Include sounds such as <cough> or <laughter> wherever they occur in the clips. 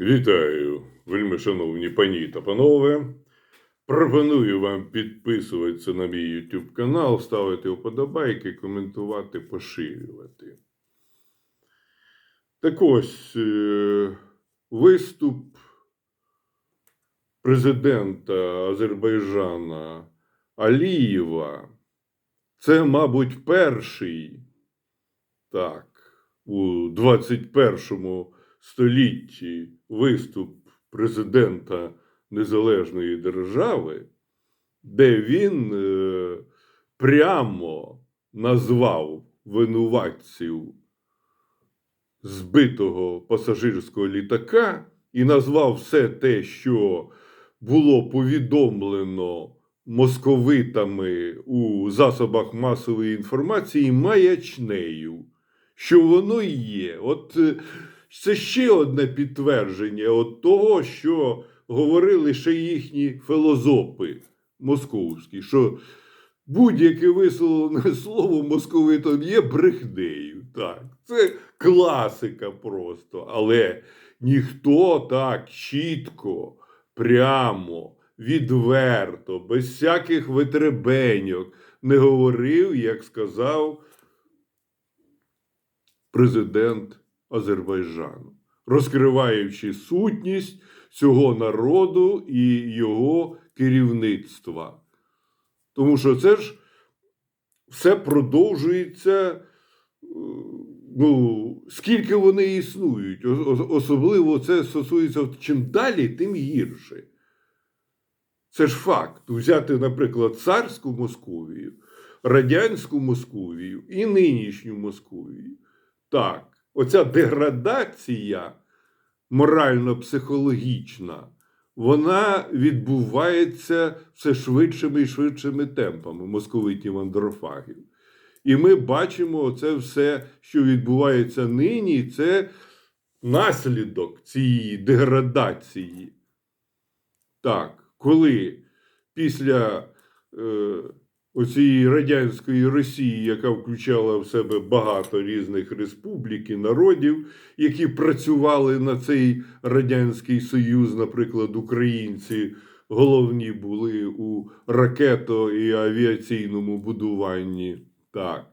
Вітаю, вельми шановні пані та панове. Пропоную вам підписуватися на мій YouTube канал, ставити вподобайки, коментувати, поширювати. Так ось е, виступ президента Азербайджана Алієва. Це, мабуть, перший так, у 21 столітті виступ президента незалежної держави, де він е, прямо назвав винуватців збитого пасажирського літака і назвав все те, що було повідомлено московитами у засобах масової інформації маячнею, що воно є. От е, це ще одне підтвердження от того, що говорили ще їхні філозофи московські, що будь-яке висловлене <laughs> слово московитом є брехнею. Так, це класика просто. Але ніхто так чітко, прямо, відверто, без всяких витребеньок не говорив, як сказав президент Азербайджану, розкриваючи сутність цього народу і його керівництва. Тому що це ж все продовжується. е, Ну, скільки вони існують, особливо це стосується чим далі, тим гірше. Це ж факт. Взяти, наприклад, царську Московію, радянську Московію і нинішню Московію. Так, оця деградація морально-психологічна, вона відбувається все швидшими і швидшими темпами московитів андрофагів. І ми бачимо це все, що відбувається нині, це наслідок цієї деградації. Так, коли після е, оцієї радянської Росії, яка включала в себе багато різних республік і народів, які працювали на цей Радянський Союз, наприклад, українці головні були у ракето і авіаційному будуванні. Так,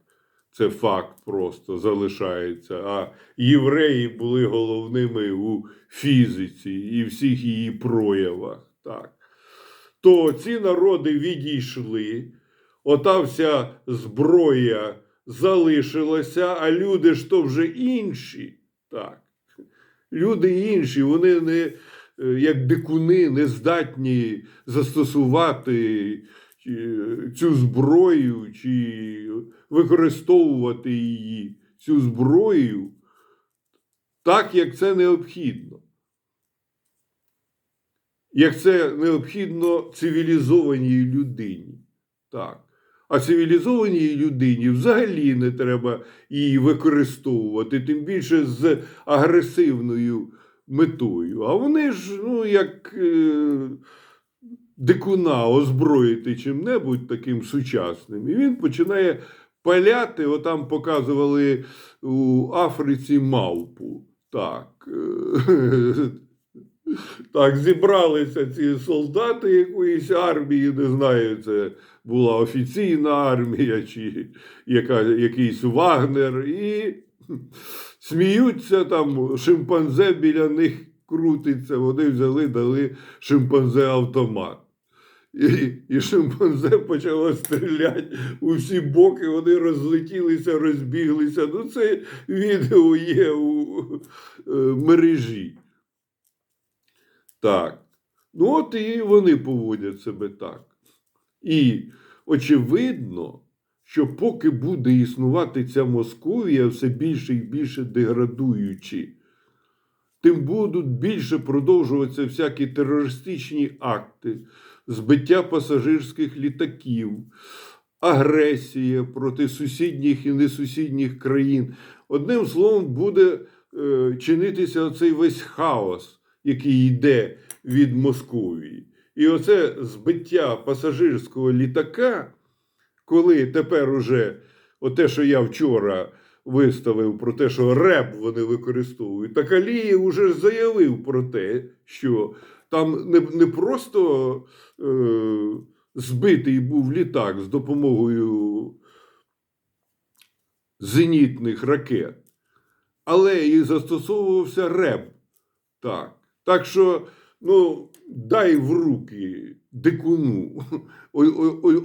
це факт просто залишається. А євреї були головними у фізиці і всіх її проявах. Так. То ці народи відійшли, ота вся зброя залишилася, а люди ж то вже інші. Так. Люди інші, вони не, е, як дикуни, не здатні застосувати е, цю зброю чи використовувати її, цю зброю, так, як це необхідно. Як це необхідно цивілізованій людині. Так. А цивілізованій людині взагалі не треба її використовувати, тим більше з агресивною метою. А вони ж, ну, як е, дикуна озброїти чим-небудь таким сучасним. І він починає паляти, отам показували у Африці мавпу. Так. Так, зібралися ці солдати якоїсь армії, не знаю, це була офіційна армія чи яка, якийсь Вагнер, і сміються там, шимпанзе біля них крутиться. Вони взяли, дали шимпанзе автомат. І, і шимпанзе почало стріляти у всі боки, вони розлетілися, розбіглися. Ну, це відео є у е, мережі. Так. Ну, от і вони поводять себе так. І очевидно, що поки буде існувати ця Московія, все більше і більше деградуючи, тим будуть більше продовжуватися всякі терористичні акти, збиття пасажирських літаків, агресія проти сусідніх і несусідніх країн. Одним словом, буде е, чинитися оцей весь хаос, який йде від Московії. І оце збиття пасажирського літака, коли тепер уже, оте, що я вчора виставив про те, що РЕБ вони використовують. Так Алієв уже заявив про те, що там не, не просто е, збитий був літак з допомогою зенітних ракет, але і застосовувався РЕБ. Так. Так що, ну, дай в руки дикуну <laughs>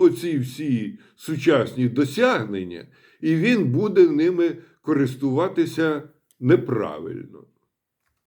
оці всі сучасні досягнення, і він буде ними користуватися неправильно.